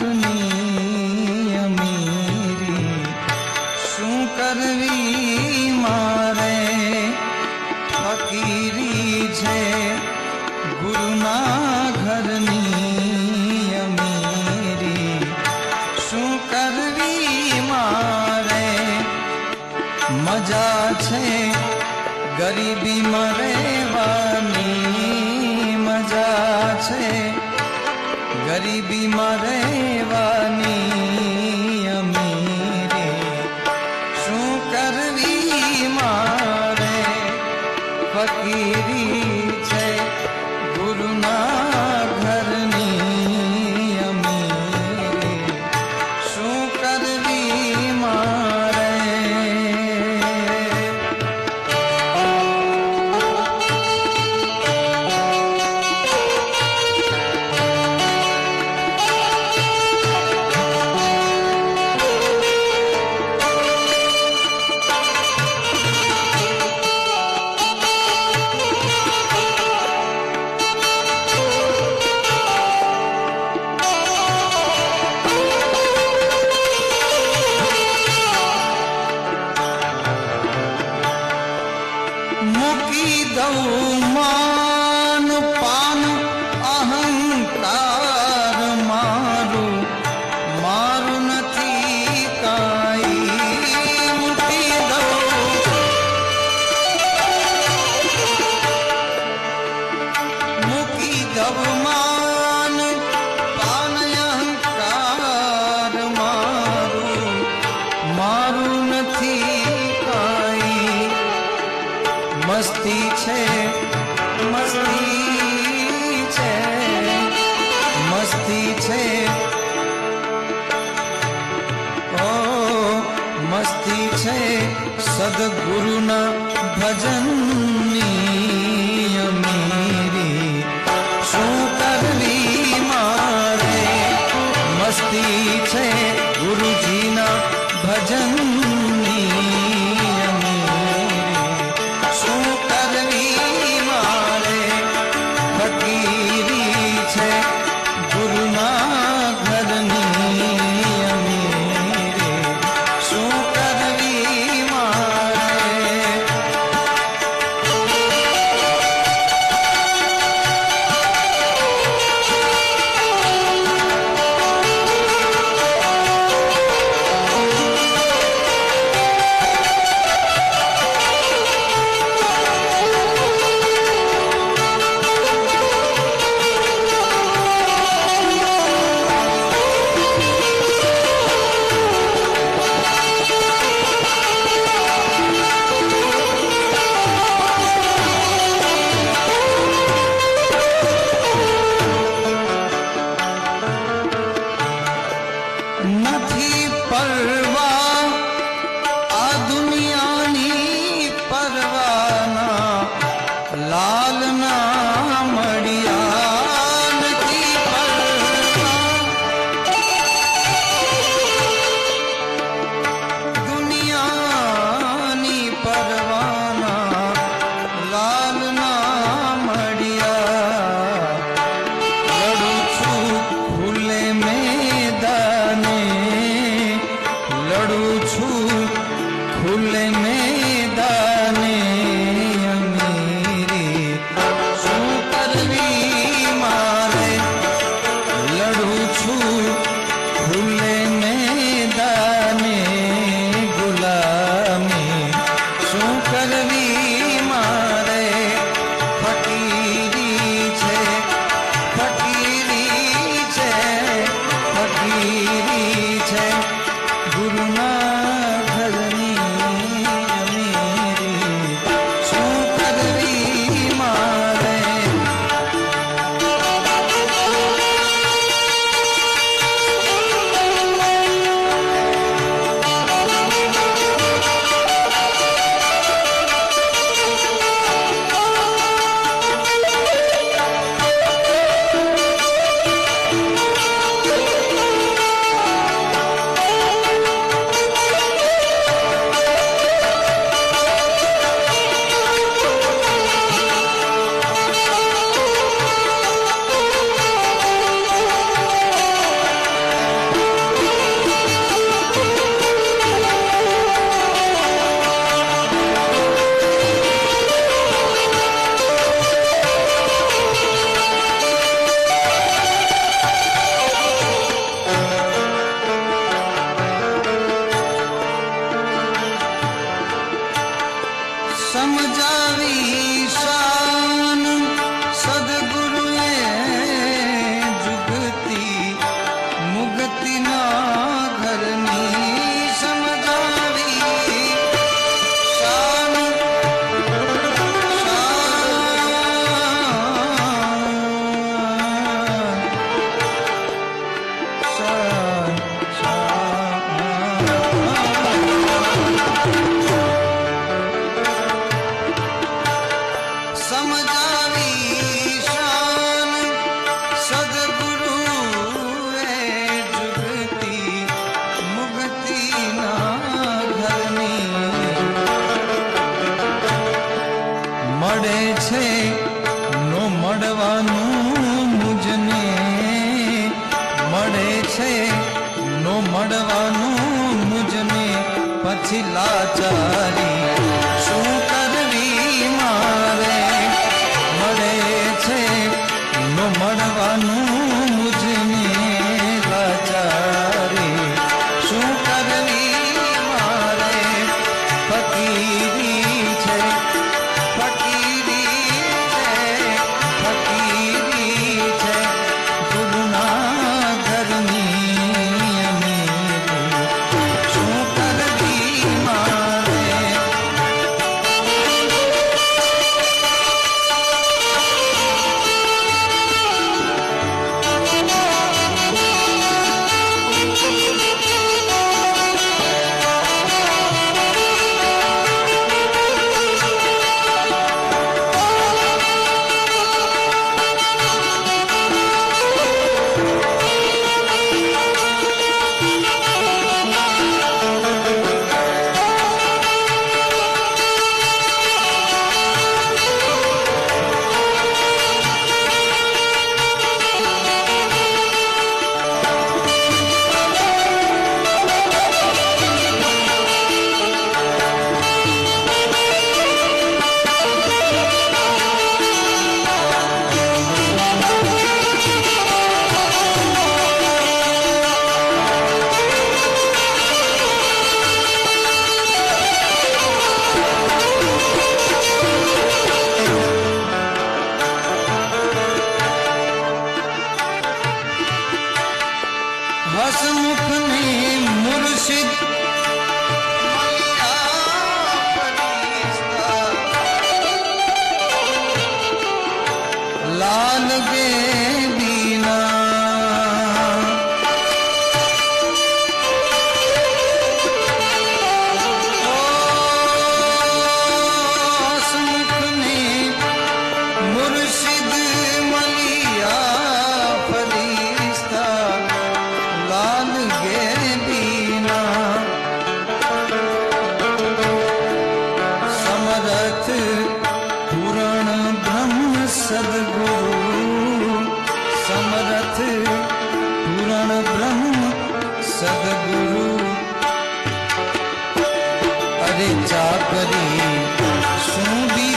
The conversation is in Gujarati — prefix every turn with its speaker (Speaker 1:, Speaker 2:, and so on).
Speaker 1: ઘરની શું કરવી મારે ફકીરી છે ગુરુના અમીરી શું કરવી મારે મજા છે ગરીબી રહેવાની ગરીબીમાં રહેવાની. ನಾವು છે સદગુરુના ભજનની અમીરી. શું કરવી મારે? મસ્તી છે ગુરુજીના ભજનની முல்லை સમજાવી શા નો મળવાનું મુજને પછી લાચારી. તારે જાગરી શું બી